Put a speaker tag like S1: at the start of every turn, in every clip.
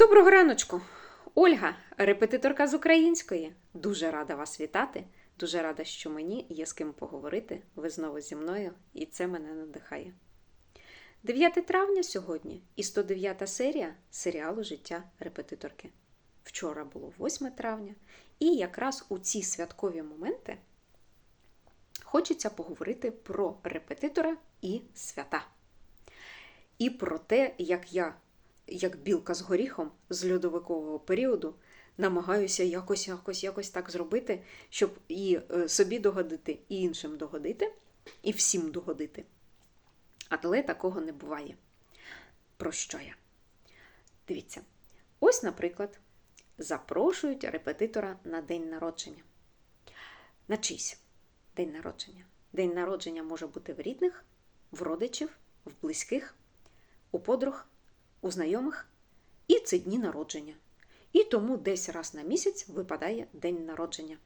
S1: Доброго раночку! Ольга, репетиторка з української. Дуже рада вас вітати. Дуже рада, що мені є з ким поговорити. Ви знову зі мною, і це мене надихає. 9 травня сьогодні і 109 серія серіалу Життя репетиторки. Вчора було 8 травня, і якраз у ці святкові моменти хочеться поговорити про репетитора і свята. І про те, як я як білка з горіхом з льодовикового періоду, намагаюся якось, якось, якось так зробити, щоб і е, собі догодити, і іншим догодити, і всім догодити. Але такого не буває. Про що я? Дивіться, ось, наприклад, запрошують репетитора на день народження. На чийсь день народження. День народження може бути в рідних, в родичів, в близьких, у подруг у знайомих, і це дні народження. І тому десь раз на місяць випадає день народження.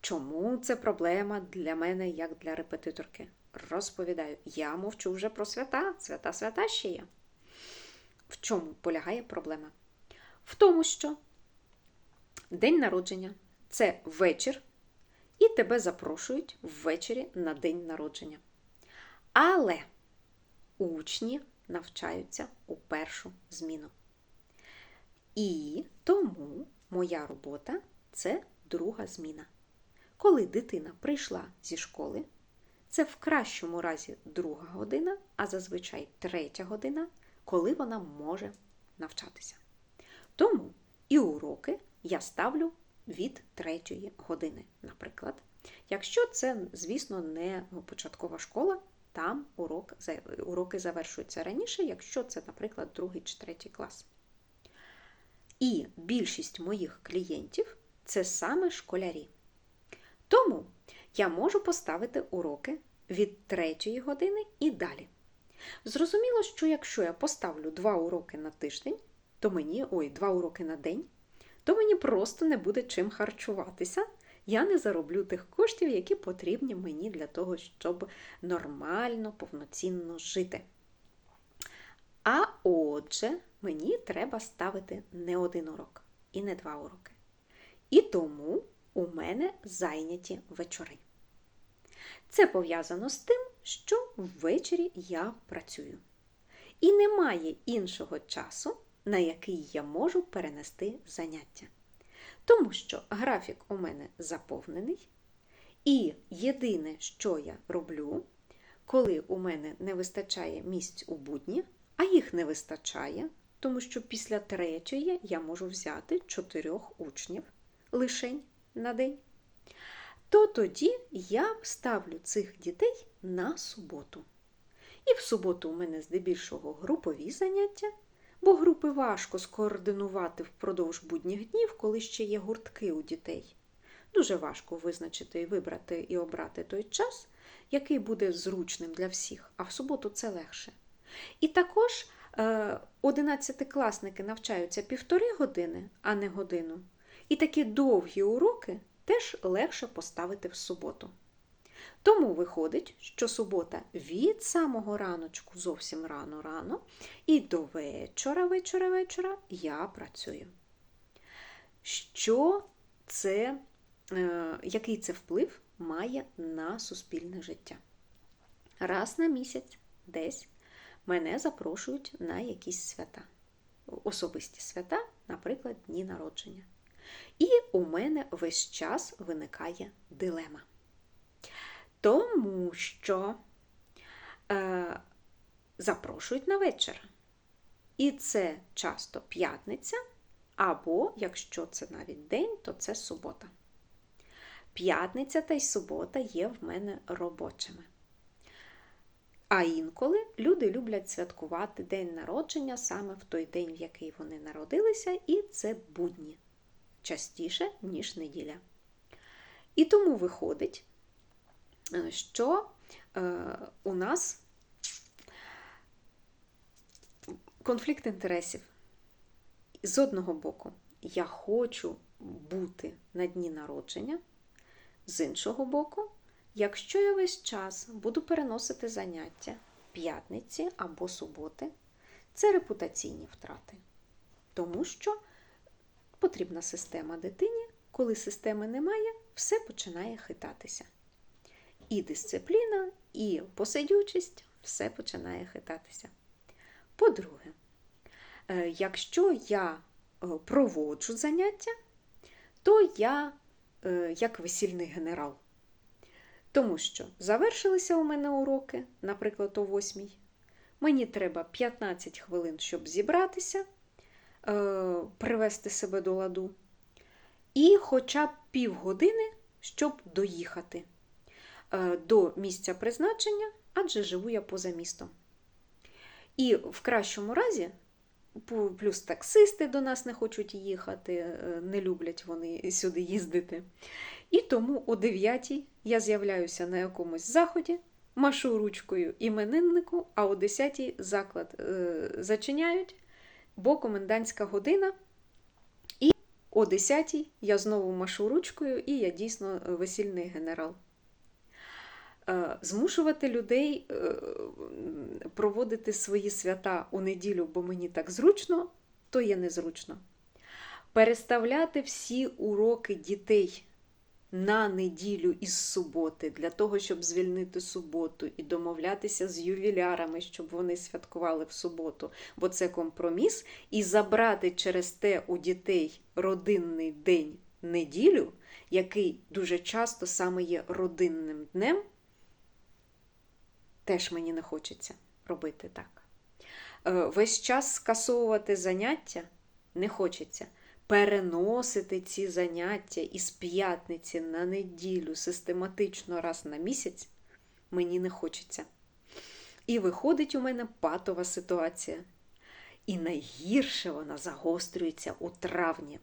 S1: Чому це проблема для мене, як для репетиторки? Розповідаю, я мовчу вже про свята, свята свята ще є. В чому полягає проблема? В тому, що день народження це вечір, і тебе запрошують ввечері на день народження. Але учні навчаються у першу зміну. І тому моя робота це друга зміна. Коли дитина прийшла зі школи, це в кращому разі друга година, а зазвичай третя година, коли вона може навчатися. Тому і уроки я ставлю від третьої години, наприклад. Якщо це, звісно, не початкова школа, там урок, уроки завершуються раніше, якщо це, наприклад, другий чи третій клас. І більшість моїх клієнтів це саме школярі. Тому я можу поставити уроки від третьої години і далі. Зрозуміло, що якщо я поставлю два уроки на тиждень, то мені, ой, два уроки на день, то мені просто не буде чим харчуватися я не зароблю тих коштів, які потрібні мені для того, щоб нормально, повноцінно жити. А отже, мені треба ставити не один урок і не два уроки. І тому у мене зайняті вечори. Це пов'язано з тим, що ввечері я працюю. І немає іншого часу, на який я можу перенести заняття. Тому що графік у мене заповнений. І єдине, що я роблю, коли у мене не вистачає місць у будні, а їх не вистачає, тому що після третьої я можу взяти чотирьох учнів лишень на день, то тоді я ставлю цих дітей на суботу. І в суботу у мене здебільшого групові заняття бо групи важко скоординувати впродовж будніх днів, коли ще є гуртки у дітей. Дуже важко визначити вибрати і обрати той час, який буде зручним для всіх, а в суботу це легше. І також е, одинадцятикласники навчаються півтори години, а не годину. І такі довгі уроки теж легше поставити в суботу. Тому виходить, що субота від самого раночку, зовсім рано-рано, і до вечора, вечора, вечора я працюю. Що це, е, Який це вплив має на суспільне життя? Раз на місяць десь мене запрошують на якісь свята, особисті свята, наприклад, дні народження. І у мене весь час виникає дилема. Тому що е, запрошують на вечір. І це часто п'ятниця, або, якщо це навіть день, то це субота. П'ятниця та й субота є в мене робочими. А інколи люди люблять святкувати день народження саме в той день, в який вони народилися, і це будні частіше, ніж неділя. І тому виходить, що е, у нас конфлікт інтересів. З одного боку, я хочу бути на дні народження, з іншого боку, якщо я весь час буду переносити заняття п'ятниці або суботи, це репутаційні втрати. Тому що потрібна система дитині, коли системи немає, все починає хитатися. І дисципліна, і посидючість все починає хитатися. По-друге, е, якщо я е, проводжу заняття, то я е, як весільний генерал. Тому що завершилися у мене уроки, наприклад, о 8. Мені треба 15 хвилин, щоб зібратися, привести себе до ладу, і хоча б півгодини, щоб доїхати до місця призначення, адже живу я поза містом. І в кращому разі, плюс таксисти до нас не хочуть їхати, е, не люблять вони сюди їздити. І тому о 9 я з'являюся на якомусь заході, машу ручкою імениннику, а о 10 заклад е, зачиняють, бо комендантська година. І о 10 я знову машу ручкою, і я дійсно е, весільний генерал. Е, Змушувати людей е, проводити свої свята у неділю, бо мені так зручно, то є незручно. Переставляти всі уроки дітей на неділю із суботи, для того, щоб звільнити суботу і домовлятися з ювілярами, щоб вони святкували в суботу, бо це компроміс, і забрати через те у дітей родинний день неділю, який дуже часто саме є родинним днем, теж мені не хочеться робити так. Е, Весь час скасовувати заняття не хочеться переносити ці заняття із п'ятниці на неділю систематично раз на місяць мені не хочеться. І виходить у мене патова ситуація. І найгірше вона загострюється у травні,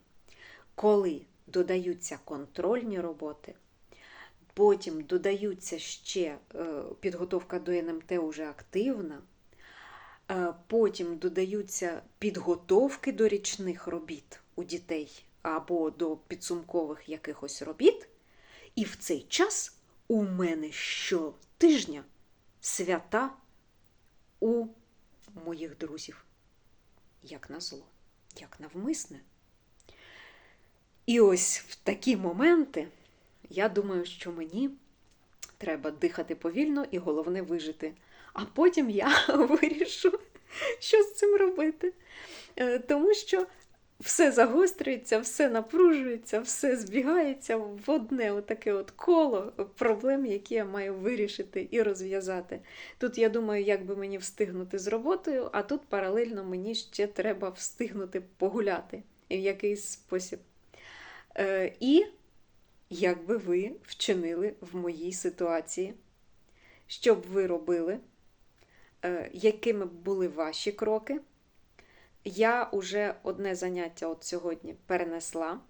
S1: коли додаються контрольні роботи, потім додаються ще е, підготовка до НМТ уже активна. Е, Потім додаються підготовки до річних робіт у дітей або до підсумкових якихось робіт. І в цей час у мене щотижня свята у моїх друзів. Як назло, як навмисне. І ось в такі моменти я думаю, що мені треба дихати повільно і головне вижити. А потім я вирішу, що з цим робити. Е, Тому що все загострюється, все напружується, все збігається в одне отаке от коло проблем, які я маю вирішити і розв'язати. Тут я думаю, як би мені встигнути з роботою, а тут паралельно мені ще треба встигнути погуляти в якийсь спосіб. Е, І як би ви вчинили в моїй ситуації, що б ви робили, е, якими б були ваші кроки? Я уже одне заняття от сьогодні перенесла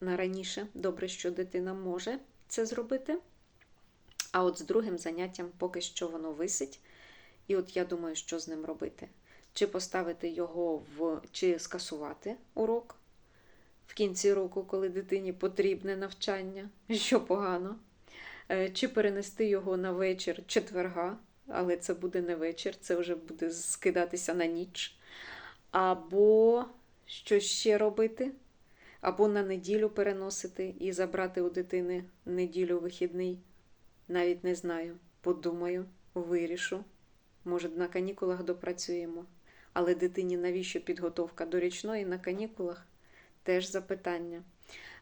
S1: на раніше. Добре, що дитина може це зробити. А от з другим заняттям поки що воно висить. І от я думаю, що з ним робити. Чи поставити його в, чи скасувати урок в кінці року, коли дитині потрібне навчання, що погано, Е, чи перенести його на вечір четверга, але це буде не вечір, це вже буде скидатися на ніч. Або що ще робити, або на неділю переносити і забрати у дитини неділю вихідний. Навіть не знаю. Подумаю, вирішу. Може, на канікулах допрацюємо. Але дитині навіщо підготовка до річної на канікулах? Теж запитання.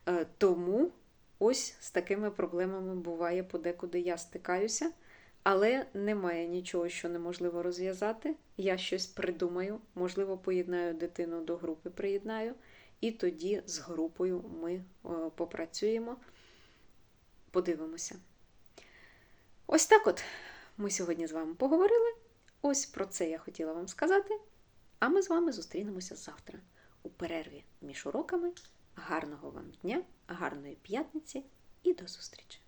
S1: Е, Тому ось з такими проблемами буває подекуди я стикаюся. Але немає нічого, що неможливо розв'язати. Я щось придумаю, можливо, поєднаю дитину до групи, приєднаю, і тоді з групою ми попрацюємо, подивимося. Ось так от ми сьогодні з вами поговорили. Ось про це я хотіла вам сказати. А ми з вами зустрінемося завтра у перерві між уроками. Гарного вам дня, гарної п'ятниці і до зустрічі!